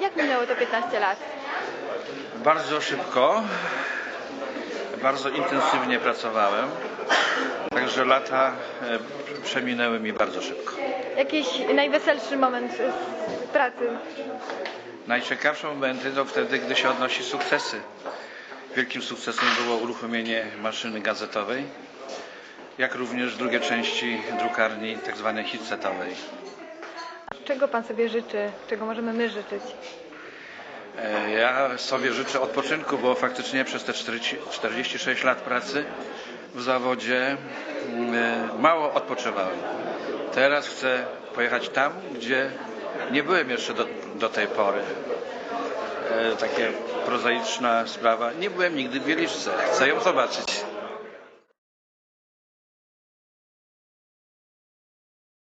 Jak minęło te 15 lat? Bardzo szybko, bardzo intensywnie pracowałem, także lata e, przeminęły mi bardzo szybko. Jakiś najweselszy moment z pracy? Najciekawsze momenty to wtedy, gdy się odnosi sukcesy. Wielkim sukcesem było uruchomienie maszyny gazetowej, jak również drugie części drukarni tzw. hitsetowej. Czego pan sobie życzy? Czego możemy my życzyć? E, Ja sobie życzę odpoczynku, bo faktycznie przez te 40 46 lat pracy w zawodzie mm, e, mało odpoczywałem. Teraz chcę pojechać tam, gdzie nie byłem jeszcze do, do tej pory. E, Takie prozaiczna sprawa. Nie byłem nigdy w Wieliczce. Chcę ją zobaczyć.